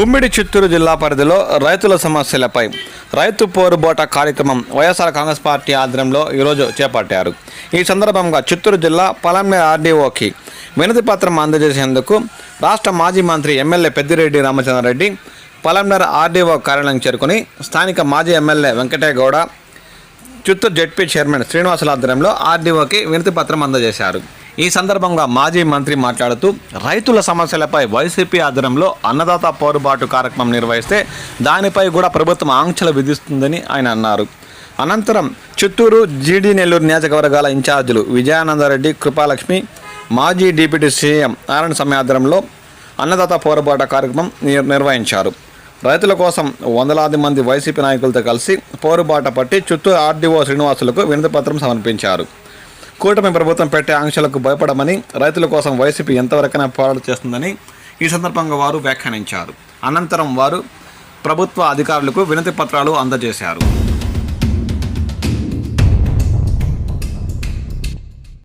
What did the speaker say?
ఉమ్మిడి చిత్తూరు జిల్లా పరిధిలో రైతుల సమస్యలపై రైతు పోరుబోట కార్యక్రమం వైఎస్ఆర్ కాంగ్రెస్ పార్టీ ఆధ్వర్యంలో ఈరోజు చేపట్టారు. ఈ సందర్భంగా చిత్తూరు జిల్లా పలంనే ఆర్డీఓకి వినతి పత్రం అందజేసేందుకు రాష్ట్ర మాజీ మంత్రి ఎమ్మెల్యే పెద్దిరెడ్డి రామచంద్రారెడ్డి పలంనేర్ ఆర్డీఓ కార్యాలయం చేరుకుని స్థానిక మాజీ MLA Venkategowda Chittoor ZP chairman శ్రీనివాసుల ఆధ్వర్యంలో ఆర్డీఓకి వినతి పత్రం అందజేశారు. ఈ సందర్భంగా మాజీ మంత్రి మాట్లాడుతూ రైతుల సమస్యలపై వైసీపీ ఆధ్వర్యంలో అన్నదాత పోరుబాటు కార్యక్రమం నిర్వహిస్తే దానిపై కూడా ప్రభుత్వం ఆంక్షలు విధిస్తుందని ఆయన అన్నారు. అనంతరం చిత్తూరు జీడీ నెల్లూరు నియోజకవర్గాల ఇన్ఛార్జీలు విజయానందరెడ్డి కృపాలక్ష్మి మాజీ డిప్యూటీ సీఎం నారాయణ స్వామి ఆధ్వర్యంలో అన్నదాత పోరుబాట కార్యక్రమం నిర్వహించారు. రైతుల కోసం వందలాది మంది వైసీపీ నాయకులతో కలిసి పోరుబాట పట్టి చిత్తూరు ఆర్డీఓ శ్రీనివాసులకు వినతిపత్రం సమర్పించారు. కూటమి ప్రభుత్వం పెట్టే ఆంక్షలకు భయపడమని రైతుల కోసం వైసీపీ ఎంతవరకైనా పోరాటం చేస్తుందని ఈ సందర్భంగా వారు వ్యాఖ్యానించారు. అనంతరం వారు ప్రభుత్వ అధికారులకు వినతి పత్రాలు అందజేశారు.